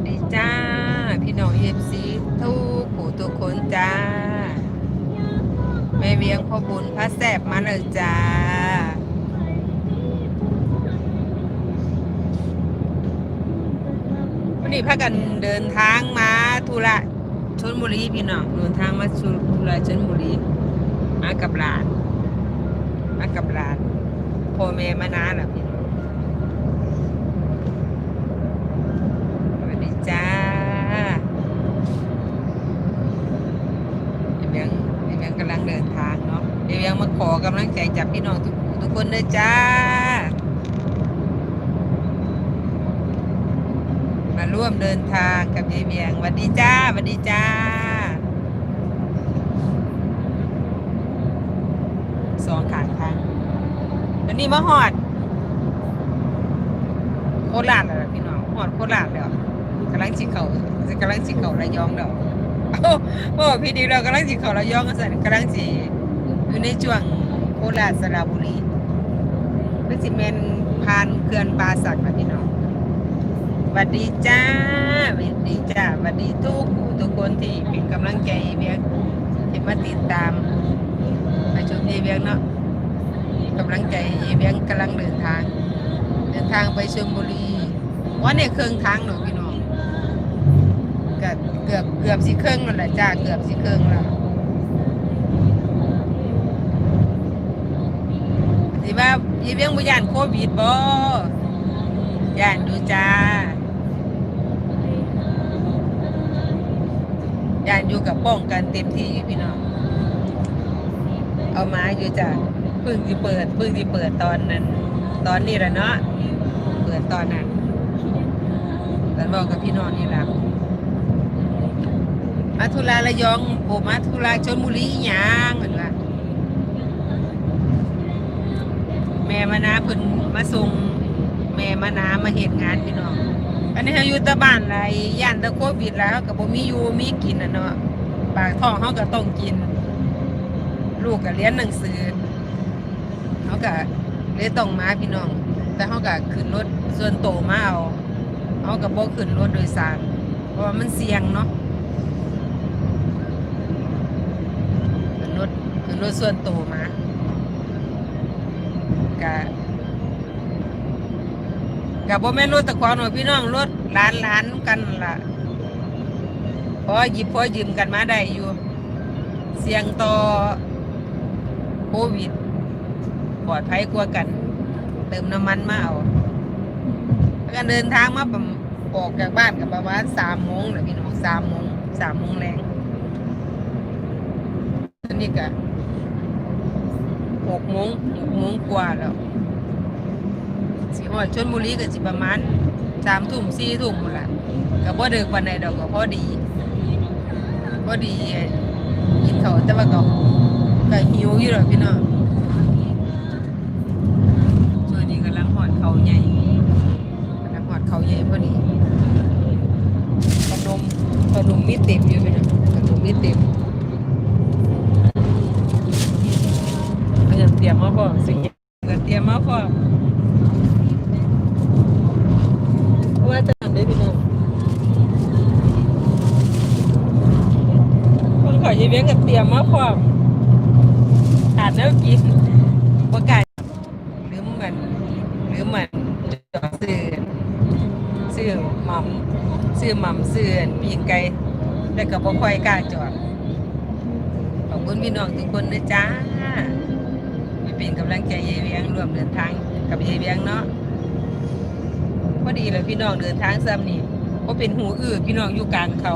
สดีจ้า พี่น้องเอฟซีทุกผู้ทุกคนจ้าแม่เวียงพ่อบุญพระแสบมาเลยจ้าวันนี้พากันเดินทางมาธุระชนบุรีพี่น้องเดินทางมาสู่ธุระชนบุรีมากับหลานมากับหลานพ่อแม่มานานแล้วพี่น้อง สวัสดีจ้าเอเบียงเอเบียงกำลังเดินทางเนาะเอเบียงมาขอกำลังใจจากพี่น้องทุกทุกคนเลยจ้า มาร่วมเดินทางกับเอเบียงวัสดีจ้าวัสดีจ้า สองขางทางตอนนี้มาหอด โคราชแล้วพี่น้องหอดโคราชแล้วกำลังจิเขาจะกำลังจิเขาระยองแล้วโอ้พี่ดีเรากำลังจิเขาระยองกันสันกำลังจิอยู่ในช่วง คราชสระบุรีเป็นสิเมนผ่านเขื่อนปลาสักนะพี่น้องสวัสดีจ้าสวัสดีจ้าสวัสดีทุกผู้ทุกคนที่เป็นกำลังใจเบียกที่มาติดตามมาชมเอเบียกเนาะกำลังใจเอเบียกกำลังเดินทาง เดินทางไปชลบุรีว่าเนี่ยเครื่องทางหนูพี่น้องเกือบเกือบเกือบสิเครื่องนั่นแหละจ้าเกือบสิเครื่องแล้ว สิว่ายีเบี้ยงบุญยานโควิดบ่ย่านดูจ้าย่านอยู่กับป้องกันเต็มที่พี่น้องเอามาอยู่จ้าพิ่งที่เปิดพิ่งที่เปิดตอนนั้น ตอนนี้แหละเนาะเปิดตอนนั้นกันบอกกับพี่น้องนี่แหละมาทุลาระยองโอมาทุลาชนบุรีหยางเหมือนว่า แม่มานาเพิ่นมาส่งแม่มานามาเหตุงานพี่น้อง อันนี้เขาอยู่ตะบ้านไรย่านตะโควิดแล้วก็บ่มีอยู่มีกินอะเนาะปากท้องเขาก็ต้องกิน ลูกก็เรียนหนังสือเขาก็เลยต้องมาพี่น้อง แต่เขาก็ขึ้นรถส่วนโตมาเอาเขาก็บ่ขึ้นรถโดยสารเพราะว่ามันเสี่ยงเนาะขึ้นรถขึ้นรถส่วนโตมา กะกะบ่แม่นรถตะควางหน่อยพี่น้องรถหลานหลานกันล่ะพอหยิบพอยืมกันมาได้อยู่ เสี่ยงต่อโควิดปลอดภัยกว่ากัน เติมน้ำมันมาเอาแล้วก็เดินทางมาปออกจากบ้านกับประมาณสามโมงเลยพี่น้องสามโมงสามโมงแรงนนี้ก็ หกโมงหกโมงกว่าแล้วสิฮอดชนบุรีก็สิประมาณสามทุ่มสี่ทุ่มหมดละก็บ่เดึกวันใดดอกก็พอดีพอดีกินเขาแต่ว่าก็ก็หิวอยู่หรอพี่น้องช่วงนี้กำลังหอดเขาใหญ่กำลังหอดเขาใหญ่พอดีขนมขนมมีเต็มอยู่ไปนะขนมมีเต็มาจะทำได้พี่น้องคนขอยีเบี้ยงก็เตรียมมาพร้อมขาดแล้วกินประกาศหรือเหมือนหรือเหมือนจอซื้อซื้อหม่ำซื้อหม่ำซื้อปีกไก่แต่ก็บ่ค่อยกล้าจอดขอบคุณพี่น้องทุกคนนะจ้า เป็นกำลังใจยายเวียงร่วมเดินทางกับยายเวียงเนาะพอดีเลยพี่น้องเดินทางซ้ำนี่ก็เป็นหูอื้อพี่น้องอยู่กลางเขา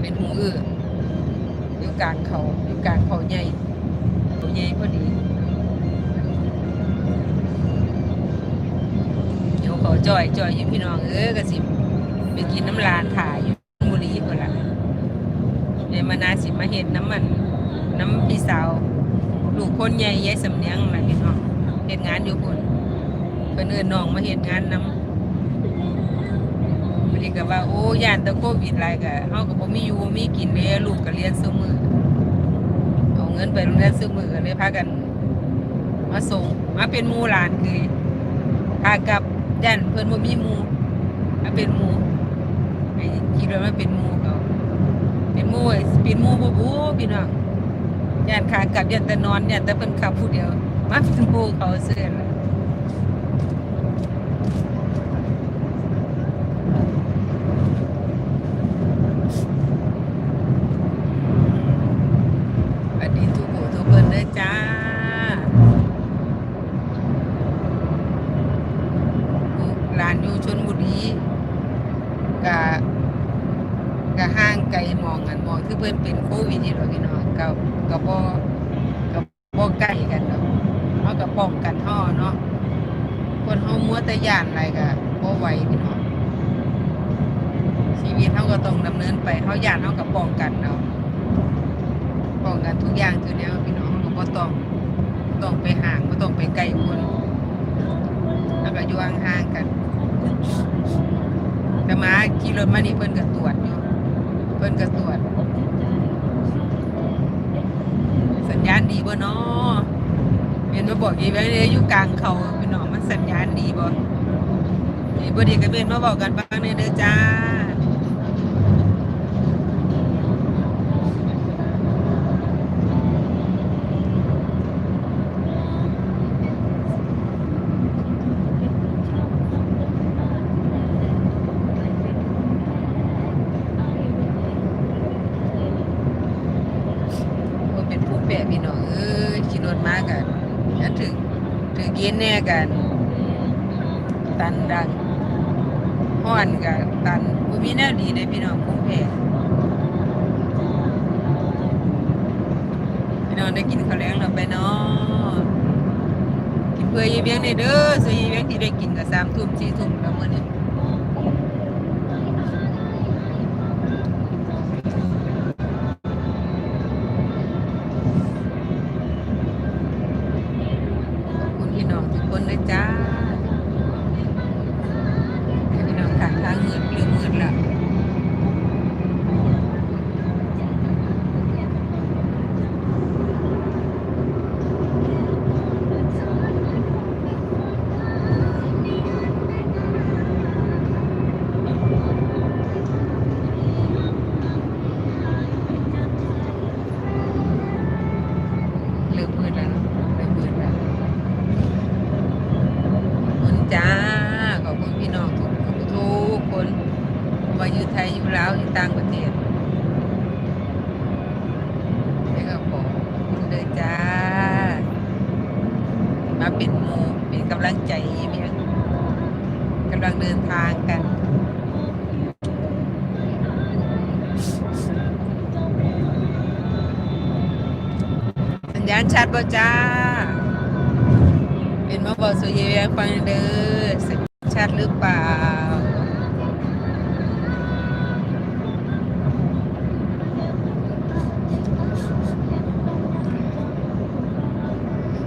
เป็นหูอื้ออยู่กลางเขาอยู่กลางเขาใหญ่เขาใหญ่พอดีเดี๋ยวเขาจ่อยจ่อยอยู่พี่น้องเออกระสิไปกินน้ำลานถ่ายอยู่บุรีคนละเดี๋ยวมานาสิมาเห็นน้ำมันน้ำพี่สาว ลูกคนใหญ่ยายสำเนียงนะพี่น้องเห็นงานอยู่คนเพิ่นเอินน้องมาเห็นงานน้ำบริก็ว่าโอ้ยานตะโควิดไรกะเฮาก็บ่มีอยู่มีกินเด้ลูกก็เรียนซื้อมือเอาเงินไปโรงเรียนซื้อมือก็เลยพากัน มาส่งมาเป็นมูหลานคือพากับยันเพิ่อนบ่มีมูมันเป็นมูไอ้คิดว่ามันเป็นมูเขาเป็นมูไอ้เป็นมูบูบูพี่น้อง ย่านขากับยันแต่นอนเนี่ยแต่เพิ่นขับผู้เดียว มาเป็นหมูเขาเสื่อละสวัสดีทุกผู้ทุกคนเลยจ้า ร้านอยู่ชนบุรีกะกะห้างไกลหมองกันหมองที่เพิ่นเป็นโควิดนี่หรอกพี่น้องกับกับบ่กับบ่ใกล้กันดอกเฮาก็ป้องกันเฮาเนาะคนเฮามัวแต่ย่านอะไรก็บ่ไหวพี่น้องชีวิตเฮาก็ต้อง ดำเนินไปเฮาย่านเฮาก็ป้องกันเอาะป้องกันทุกอย่างทุกแนวพี่น้องเฮาก็ต้องต้องไปห่างบ่ต้องไปใกลคนแล้วก็อยู่ห่างๆกันแต่มาขี่รถมานี่เพิ่นก็ตรวจอยู่เพิ่นก็ตรวจ สัญญาณดีบ่เนาะเห็นมาบอกยีไว้เลยอยู่กลางเขาพี่น้องมันสัญญาณดีบ่ดีบ่ดีก็เป็นมาบอกกันบ้างเด้อเด้อจ้าเป็นผู้แปรพี่น้องเอ้ยขี่รถมากันฉันถึงถึงเย็นแน่กัน ตันดังห้อนกับตันบ่มีแนวดีเลยพี่น้องผู้แปรพี่น้องได้กินข้าวแล้งเราไปเนาะกินเพื่อยีเบียงในเด้อสยีเบียงที่ได้กินกับสามทุ่มสี่ทุ่มแล้วมื้อนี้ ขอบคุณพี่น้องทุกคนเลยจ้าให้พี่น้องทางทางมืดเรื่องมืดละเริ่มมืดแล้วเนอะเริ่มมืดแล้ว ขอบคุณจ้า ขอบคุณพี่น้องทุกทุกคนว่าอยู่ไทยอยู่ลาวอยู่ต่างประเทศแล้วก็ขอบคุณเลยจ้า มาเป็นหมูเป็นกำลังใจเมียงกำลังเดินทางกัน สัญญาณ ชัดบ่จ้า เป็นมาบอกสุเยียงฟังเด้อสัญญาณชัดหรือเปล่า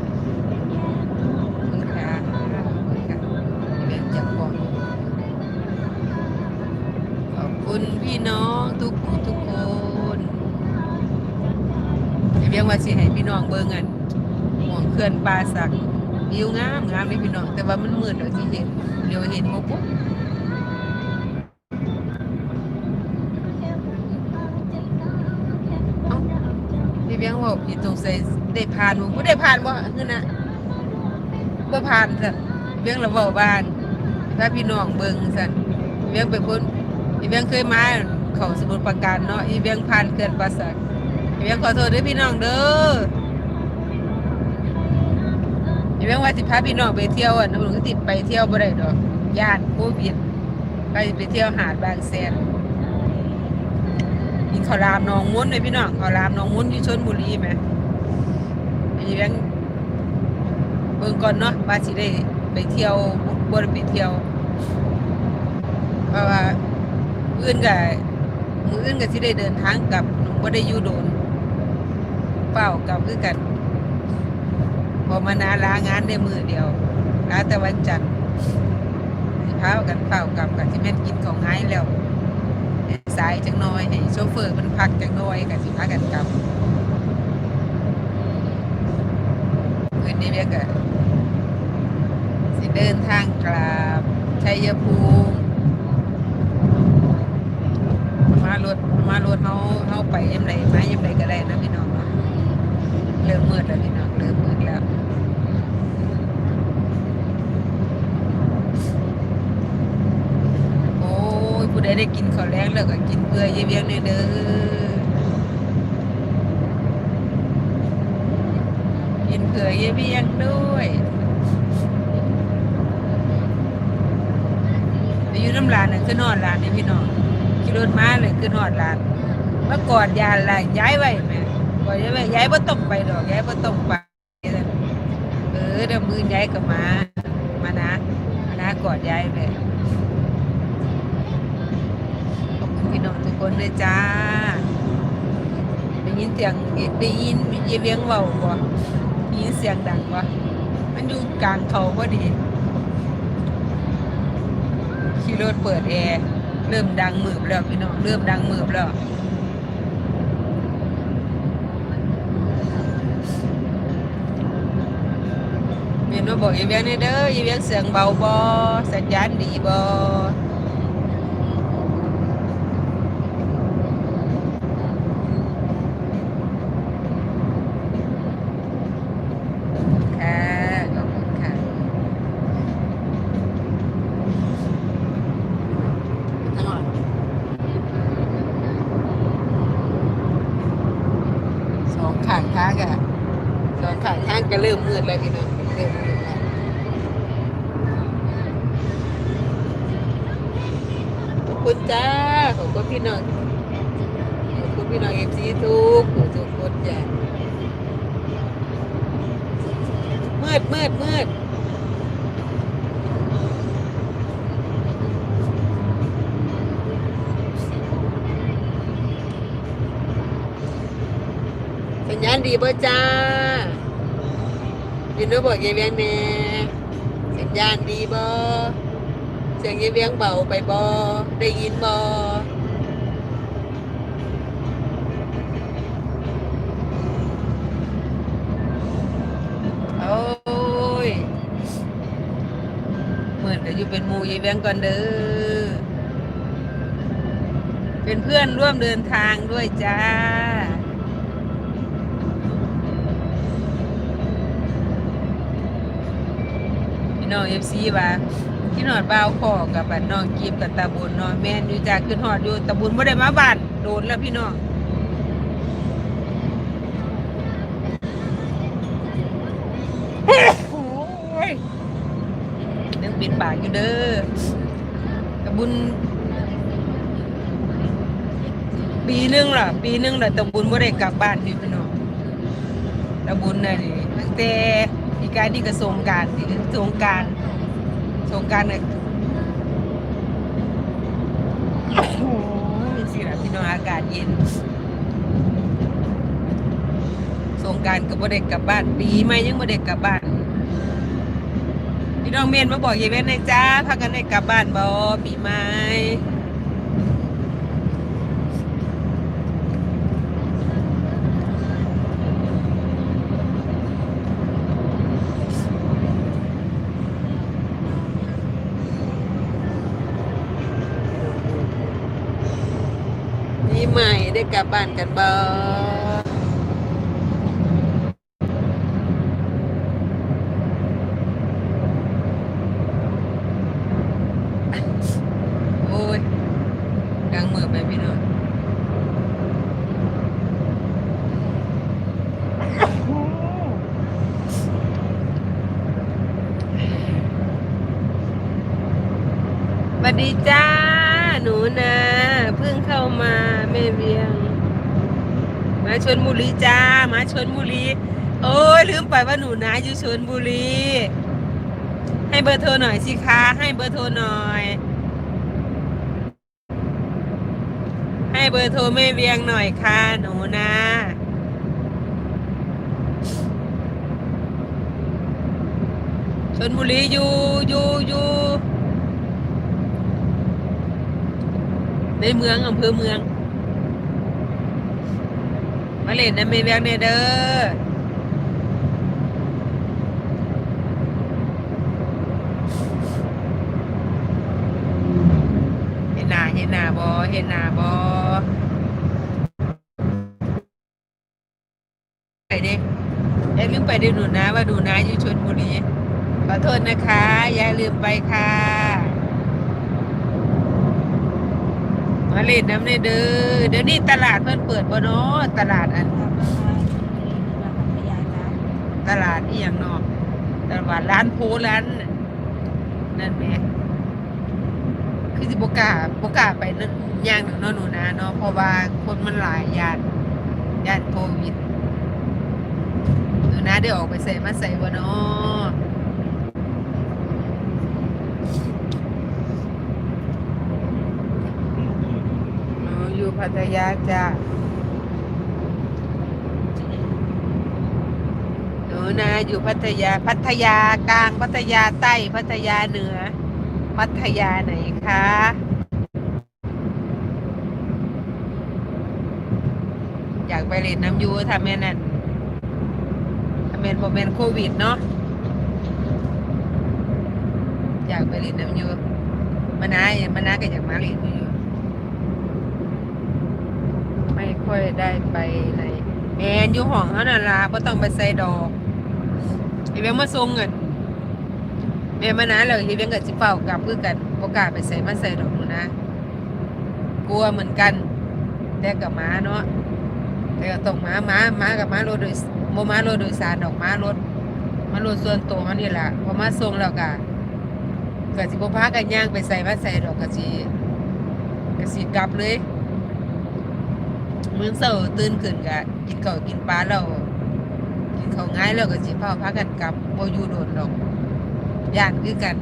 ขอบคุณค่ะขอบคุณค่ะเรียนจากบอกขอบคุณพี่น้องทุกผู้ทุกคนเรียกว่าสิให้พี่น้องเบิ่งอันห่วง เขื่อนป่าสักวิวงามงามเลยพี่น้องแต่ว่ามันมืดแล้วที่เห็นเดี๋ยวเห็นบ่ปุ๊บพี่เบี้ยงบอกพี่ตรงใส่ได้ผ่านบ่บ่ได้ผ่านบ่คือน่ะบ่ผ่านสั่นเวียงระเว้าบ้านถ้าพี่น้องเบิ่งสันเวียงไปพุ่นอีเวียงเคยมาเขาสมุทรปราการเนาะอีเวียงผ่านเกินประสาทอีเวียงขอโทษด้วยพี่น้องเด้อ อีเว่งว่าสิพาพี่น้องไปเที่ยวอะน้องก็ติดไปเที่ยวบ่ได้ดอกย่านโควิดไปไปเที่ยวหาดบางแสนกินข้าวรามหนองม้นเลยพี่น้องข้าวรามหนองม้นอยู่ชลบุรีแหมอีเวียงเบิ่งก่อนเนาะว่าสิได้ไปเที่ยวบ่ได้ไปเที่ยวเพราะว่าอื่นก็มื้ออื่นก็สิได้เดินทางกับหนูบ่ได้ยูโดนเฝ้ากับคือกัน พอมานาลางานได้มือเดียวลาแต่วันจันทร์พากันเฝ้ากลับก็สิแม่นกินของง่ายแล้วสายจังน้อยให้โชเฟอร์มันพักจังน้อยก็สิพากันกลับคืนนี้เรียกอะสิเดินทางกลับชัยภูมิรถมารถเฮาเฮาไปยามใดมายามใดก็ได้นะพี่น้อง เริ่มมืดแล้วพี่น้องเริ่มมืดแล้วโอ้ยผู้ใดได้กินข้าวแรงแล้วก็กินเพื่อเยเวียงเด้อกินเพื่อเยเวียงด้วยไปอยู่น้ำลานน่ะคือนอนลานนี่พี่น้องขี่รถมาเลยคือนอนลานเมื่อก่อนยานละย้ายไว้แม่ กอนย้ายไว้ย้ายบ่ต้องไปดอกย้ายบ่ต้องไปเออเดี๋ยวมือย้ายก็มา มานะมานะกอดยายเลยขอบคุณพี่น้องทุกคนเลยจ้าได้ยินเสียงได้ยินเยเวียงเบาบ่ได้ยินเสียงดังบ่มันอยู่กลางเขาพอดีขี่รถเปิดแอร์เริ่มดังมืบแล้วพี่น้องเริ่มดังมืบแล้ว เมียนมาบอกเยเวียงนี่เด้อเยเวียงเสียงเบาบ่สัญญาณดีบ่ค่ะขอบคุณค่ะตลอดสองข้างทางอะสองข้างทางก็เริ่มมืดแล้วพี่น้องเริ่มมืดแล้วขอบ คุณจ้า ขอบคุณพี่น้อง ขอบคุณพี่น้องเอฟซีทุกทุกคนจ้ามืดมืดมืดสัญญาณดีบ่จ้ายินดีบอกยายเวียงแน่สัญญาณดีบ่ สียงยายเวียงเบาไปบ่ได้ยินบ่โอ้ยเหมือนกับอยู่เป็นมูยายเวียงก่อนเด้อเป็นเพื่อนร่วมเดินทางด้วยจ้าพี่น้องเอฟซีว่า ที่นอดบ่าวขอกับบัดน้องกีบกับตาบุญเนาะแม่นอยู่จากขึ้นหอดอยู่ตาบุญบ่ได้มาบ้านโดนแล้วพี่น้องโอ้ยยังปิดปากอยู่เด้อตาบุญปีหนึงล่ะ ปีหนึงล่ะตาบุญบ่ได้กลับบ้านนี่พี่น้องตาบุญน่ะนี่ตั้งแต่อีการนี่ก็สงกรารนี่สงการ งการเนี่ยโอ้โหสิล่ะพี่น้องอากาศเย็น สงการกับ่ได้กลับบ้าน ปีใหม่ยังบ่ได้กลับบ้าน พี่น้องเมนมาบอกยายเว้นนะจ้าพากันได้กลับบ้านบ่ปีใหม่ ปีใหม่ ได้กลับบ้านกันบ่โอ้ยกลางมือไปพี่น้องสวัสดีจ้า หนูนะเพิ่งเข้ามาแม่เวียง มาชนบุรีจ้า มาชนบุรี โอ้ยลืมไปว่าหนูนะอยู่ชนบุรี ให้เบอร์โทรหน่อยสิคะ ให้เบอร์โทรหน่อย ให้เบอร์โทรแม่เวียงหน่อยค่ะหนูนะชนบุรีอยู่อยู่อยู่ ในเมืองอำเภอเมือง มาเล่นนะแม่เวียงเนี่ยเด้อเห็นหน้าเห็นหน้าบอเห็นหน้าบ่ไปเด้อย่าลืมไปดูหนูนะว่าหนูนะอยู่ชลบุรีขอโทษนะคะ อย่าลืมไปค่ะ มาเล่นน้ำในเด้อเดี๋ยวนี้ตลาดเพิ่นเปิดบ่เนาะตลาดอัน ตลาดอีหยังเนาะตลาดร้านโพร้านนั่นแหมคือสิบกล้าบกล้าไปนั่นย่างหนึ่งเนาะหนูนะเนาะเพราะว่าคนมันหลายยานยานโควิดหนูนะได้ออกไปใส่มาใส่บ่เนาะหนูอยู่ พัทยาจ้ะหนูนะอยู่พัทยาพัทยากลางพัทยาใต้พัทยาเหนือ พัทยาไหนคะอยากไปเล่นน้ำยูถ้าแม่นั่นถ้าแม่นบ่แม่นโควิดเนาะอยากไปเล่นน้ำยูมานามานาก็อยากมาเล่นอยู่ ไม่ค่อยได้ไปไหนแอนอยู่ห้องเขานั่นล่ะบ่ต้องไปใส่ดอกอีเวนมาส่งเงินแม่มานะเลยอีเวนกับจิเฝ้ากลับคือกันโอกาสไปใส่มาใส่ดอกนะ กลัวเหมือนกัน แต่กับม้าเนาะแต่ก็ต้องม้าม้าม้ากับม้ารถโดยโมม้ารถโดยสารดอกม้ารถม้ารถส่วนตัวมันนี่แหละพอมาส่งแล้วก็ก็สิบ่พากันย่างไปใส่มาใส่ดอกก็สิก็สิกลับเลย มื้อเช้าตื่นขึ้นก็กินข้าวกินปลาแล้วกินเขาวง่ายแล้วก็สิพาพากันกลับบ่อยู่โดนดอกย่านคือกัน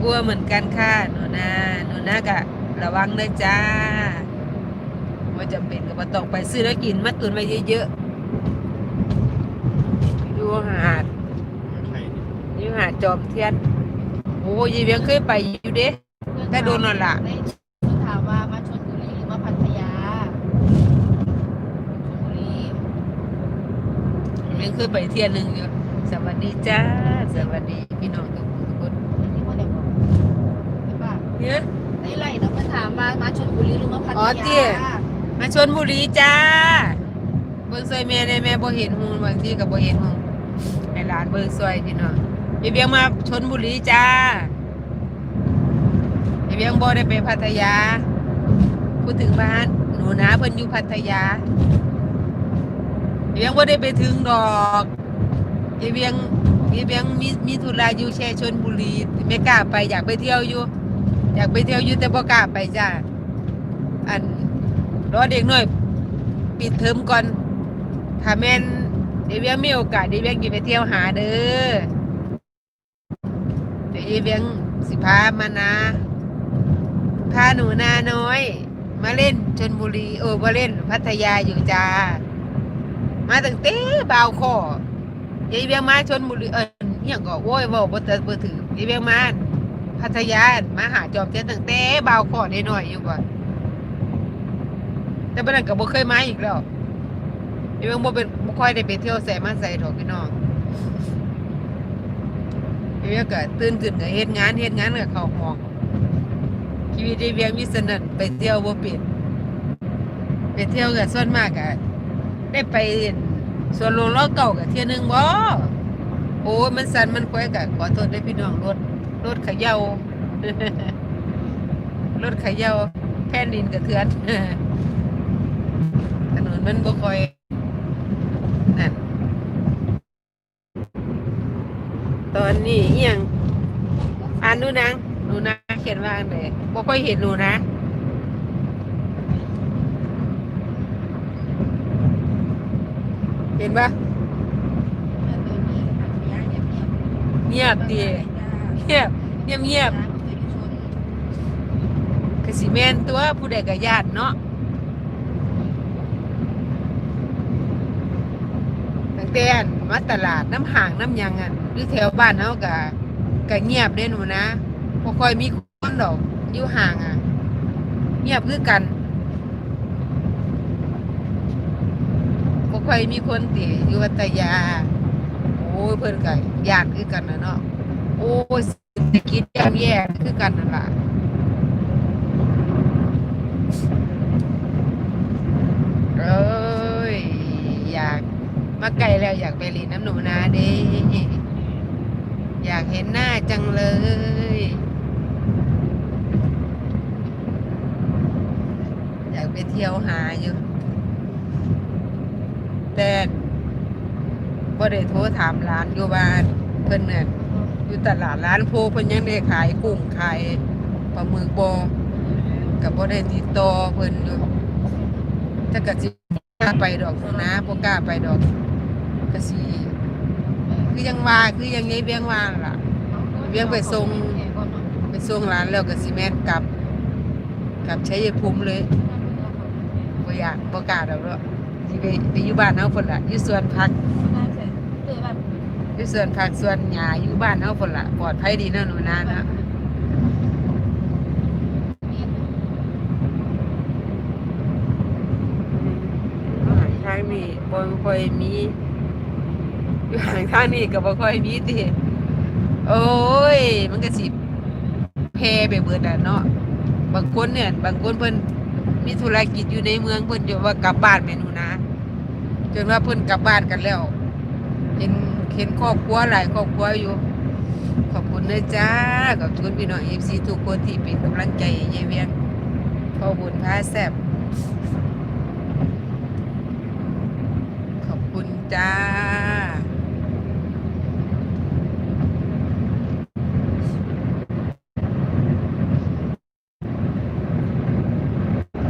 กลัวเหมือนกันค่ะหนูนาหนูนากะระวังเด้อจ้าว่าจำเป็นก็บ่ต้องไปซื้อแล้วกินมาตุนไว้เยอะๆอยู่หาดอยู่หาดจอมเทียนโอ้ยายเวียงเคยไปอยู่เด้แต่โดนนั่นล่ะ ถามว่ามาชลบุรีหรือมาพัทยาชลบุรี เวี ยงเคยไปเที่ยหนึงอยู่สวัสดีจ้า สวัสดีพี่น้องทุกคนทุกคนที่พ่อเด็กบอกใช่ปะเนี่ยในไรเรามาถามว่ามาชลบุรีหรือมาพัทอ๋อเตี้ยายมาชนบุรีจ้าเบิ่งซอยแม่ได้แม่บ่เห็นหูบางทีก็บ่เห็นหูให้หลานเบิ่งซอยพี่น้องยายเบียงมาชนบุรีจ้ายายเบียงบ่ได้ไปพัทยาพูดถึงบ้านหนูนะเพิ่นอยู่พัทยายาย เบียงบ่าได้ไปถึงดอกยายเบียงยายเบียงมีมีธุระอยู่แค่ชนบุรีไม่กล้าไปอยากไปเที่ยวอยู่ อยากไปเที่ยวอยู่แต่บ่กล้าไปจ้าอันรอเด็กหน่อย ปิดเทอมก่อนถ้าแม่นเดยเวียงมีโอกาสเดยเวียงกินไปเที่ยวหาเด้อเดี๋ยวเดยวเวียงสิพามานะพาหนูนาน้อย มาเล่นชนบุรีโอ้มาเล่นพัทยาอยู่จ้า มาตั้งแต่บ่าวคอเดยเวียงมาชนบุรีเออเฮียงก็โว้ยเว่าบ่เตบ่ถือเดยเวียงมาพัทยามาหาจอมเทียนตั้งแต่บ่าวคอได้หน่อยอยู่ก่อนแต่บัดนั้นก็บ่เคยมาอีกแล้วยายเดี๋ยวบ่เป็นบ่ค่อยได้ไปเที่ยวแสมาใส่ดอกพี่น้องยายเดี๋ยวก็ตื่นขึ้นก็เฮ็ดงานเฮ็ดงานก็เข้าห้องชีวิตได้เวียงมีสนั่นไปเที่ยวบ่เป็นไปเที่ยวก็ส่วนมากก็ ได้ไปสวนลวงรอเก่าก็เที่ยหนึงบ่โอ้มันสันมันควยก็ขอโทษได้พี่น้องรถรถขย่ารถขย่าแผ่นดินกระเทือนถนนมันบ่ค่อยนั่นตอนนี้อิหยังอ่านดูนางหนูนะเขียนว่าอันไหนบ่ค่อยเห็นหนูนะ ห็นปะเงียบดีเงียบเงียบเงียบเคยอยู่ชนกสิแม่นตัวผู้ใดก็ญาติเนาะตั้งแต่อันมาตลาดน้ำห่างน้ำยังอะหรือแถวบ้านเฮาก็ก็เงียบเด้หนูนะบ่ค่อยมีคนดอกอยู่ห่างอะ เงียบคือกันบ่ ค่อยมีคนติอยู่พัทยา โอ้ยเพิ่นก็ญาติคือกันนะเนาะโอ้ยเศรษฐกิจย่ำแย่คือกันนั่นล่ะเอ้ยอยากมาไกลแล้วอยากไปเรีนน้ำหนูนาเด้อยากเห็นหน้าจังเลยอยากไปเที่ยวหาอยู่ แต่บ่ได้โทรถามร้านอยู่บ้านเพิ่นเนี่ยอยู่ตลาดร้านโพเพิ่นยังได้ขายกุ้งขายปลาหมึกบ่กับบ่ได้ติดต่อเพิ่นอยู่ถ้าก็สิกล้าไปดอกนะบ่กล้าไปดอกก็สิคือยังว่าคือยังไงเบียงว่าล่ะเวียงไปส่งไปส่งร้านแล้วก็สิแม่นกลับกลับใชัยภูมิเลยบ่อยากบ่กล้าดอกเนาะ สิไปไปอยู่บ้านเฮาพุ่นล่ะอยู่สวนผักอยู่สวนผักสวนหญ้าอยู่บ้านเฮาพุ่นล่ะปลอดภัยดีเนาะหนูนาเนาะอาหารทางนี้บ่ค่อยมีอยู่ห่างทางนี้ก็บ่ค่อยมีติโอ้ย มันก็สิแพร่ไปเบิดอะเนาะบางคนเนี่ยบางคนเพิ่นมีธุรกิจอยู่ในเมืองเพิ่นจะว่ากลับบ้านแม่หนูนะ จนว่าเพื่อนกลับบ้านกันแล้ว เห็นเห็นครอบครัวหลายครอบครัวอยู่ ขอบคุณนะจ้าขอบคุณพี่น้องเอฟซีทุกคนที่เป็นกำลังใจเยายเวียงขอบคุณพาแซบขอบคุณจ้า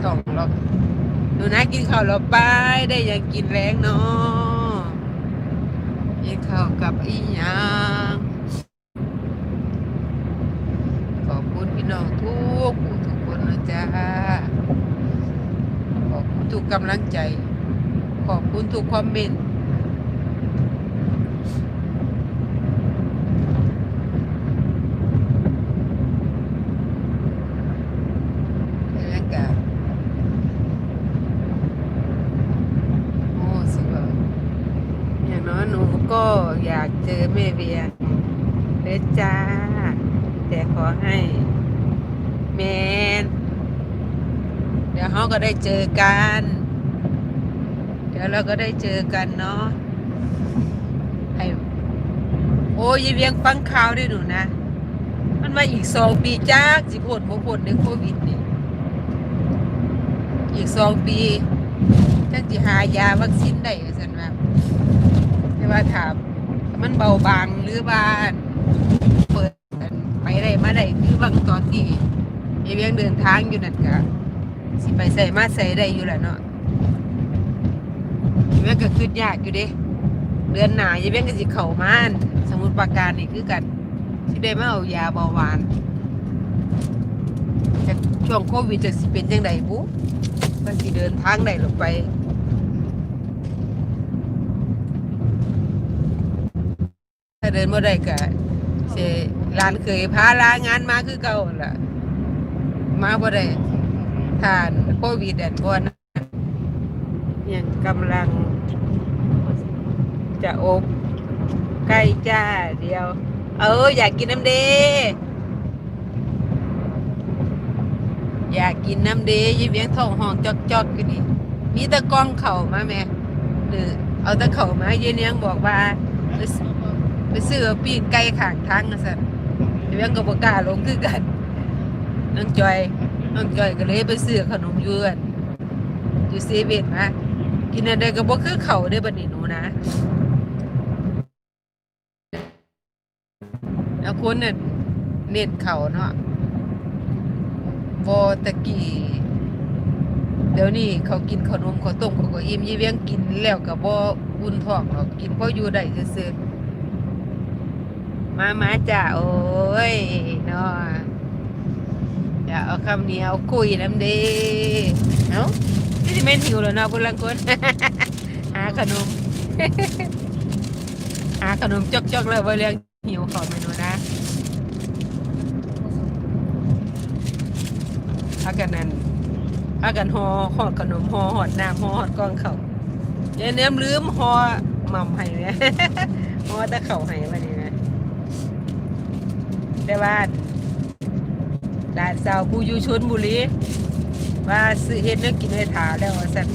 สองรอบหนูนะกินข้าวแล้วไปได้ยังกินแรงเนาะกินข้ากับอีหยังขอบคุณพี่น้องทุกผู้ทุกคนนะจ๊ะขอบคุณทุกกำลังใจ ขอบคุณทุกคอมเมนต์แล้วก็ โอ้สิว่าอย่างน้อยหนูก็อยาก เจอแม่เบียเด้อจ้า แต่ขอให้แมนเดี๋ยวเขาก็ได้เจอกัน เดี๋ยวเราก็ได้เจอกันเนาะให้โอ้ยเวียงฟังข่าวได้หนูนะ มันมาอีกสองปีจ้าสิพ้นบ่พ้นในโควิดนี่อีกสองปีจังสิหายาวัคซีนได้สันว่าแต่ว่าถาม มันเบาบางหรือว่าเปิดไปได้มาได้คือบางตอนที่ยายเวียงเดินทางอยู่นั่นก็สิไปใส่มาใส่ได้อยู่แหละเนาะยายเวียงก็คืดยากอยู่เด้เดือนหนายายเวียงก็สิเข้ามันสมุดปราการนี่คือกันสิได้มาเอายาเบาหวานจากช่วงโควิดจะสิเป็นจังไดบุมันสิเดินทางได้หรือไป ถ้า เดินบ่ได้ก็เสร้านเคยพาลางานมาคือเก่าล่ะ มาบ่ได้ทานโควิดแดนบ่นะยังกำลัง จะอบใกล้จ้าเดียว เออ อยากกินน้ำเดอยากกินน้ำเดยี่เวียงท้องห้องจอกจอกอยู่นี่มีตะกล้องเข่ามาแม่หรือเอาตะเข่ามาเยเนียงบอกว่า ซื้อไปซื้อปีกไก่ข้างทางนะสันเวียงก็บอกล้าลงคือกันน้องจอยน้องจอยก็เลยไปซื้อขนมยืนอยู่เซเว่นมากินอะไรก็บ่คือเขาได้บัดนี้หนูนะแล้วคนเนี่ยเน้นเขาเนาะบตะกี้เดี๋ยวนี้เขากินขนมเขาต้มเขาก็อิ่มยี่เวียงกินแล้วก็บ่อุ่นท้องหรอกกินพออยู่ได้ซื่อๆ มามาจ้าโอ้ยเนาะอย่าเอาคำนี้เอาคุยน้ำด้เอ้าที่สิแม่หิวแล้วเนาะพุ่นลังคนหาขนมหาขนมจกๆแล้วบ่เรื่องหิวขอเมนูนะอากันนั้นอากันหอหอดขนมหอหอดน้ำหอหอดกองเขาวอย่าเนื้อลืมหอหม่ำให้เนี่ยหอตะเข่าให้มานี่นะ แต่ว่าดานสาวผู้อยู่ชนบุรีว่าซื้อเฮ็ดเนื้อกินไว้ทาแล้วว่าซั่น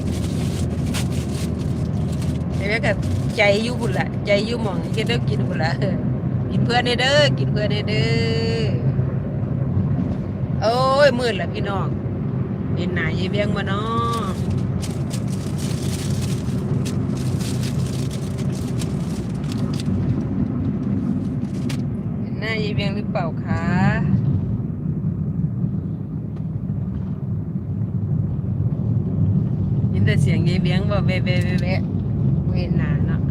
แต่แม่ก็ใจอยู่พุ่นละใจอยู่หมองเฮ็ดเนื้อกินพุ่นละกินเพื่อนเด้อกินเพื่อนเด้อโอ้ยมืดละพี่น้องเห็นหนายายเบียงบ่เนาะเห็นหน้า ยายเบียงหรือเปล่าคะยินแต่เสียงยายเบียงว่าแวะแวะแวะแวะเวนหนาเนาะ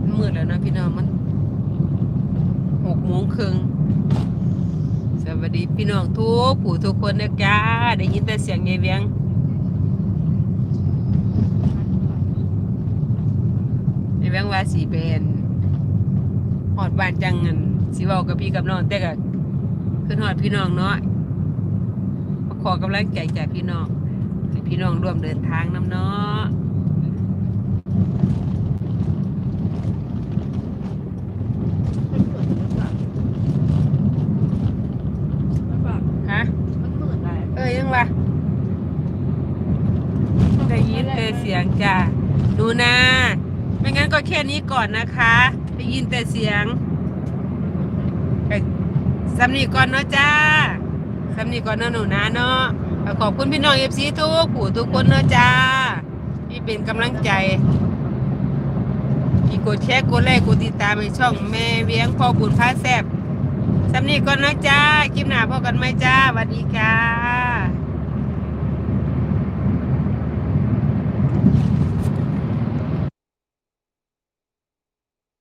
มันมืดแล้วนะพี่น้องมันหกโมงครึ่งสวัสดีพี่น้องทุกผู้ทุกคนนะจ้าได้ยินแต่เสียงยายเบียงยายเบียงว่าสีเป็นหอดบานจังเงิน สิเว้ากับพี่กับน้องแต่ก็ขึ้นหอดพี่น้องเนาะขอกำลังใจจากพี่น้องให้พี่น้องร่วมเดินทางน้ำเนาะฮะเออยยังวะได้ยินแต่เสียงจ้าดูนะ ไม่งั้นก็แค่นี้ก่อนนะคะ ได้ยินแต่เสียง สำนีก่อนเนาะจ้าสำนีก่อนเนาะหนูนะเนาะขอบคุณพี่น้องเอฟซีทุกผู้ทุกคนเนาะจ้าที่เป็นกำลังใจที่กดแชร์กดไลค์กดติดตามในช่องแม่เวียงพ่อบุญพระแซบสำนีก่อนเนาะจ้าคลิปหน้าพบกันไหมจ้าสวัสดีค่ะ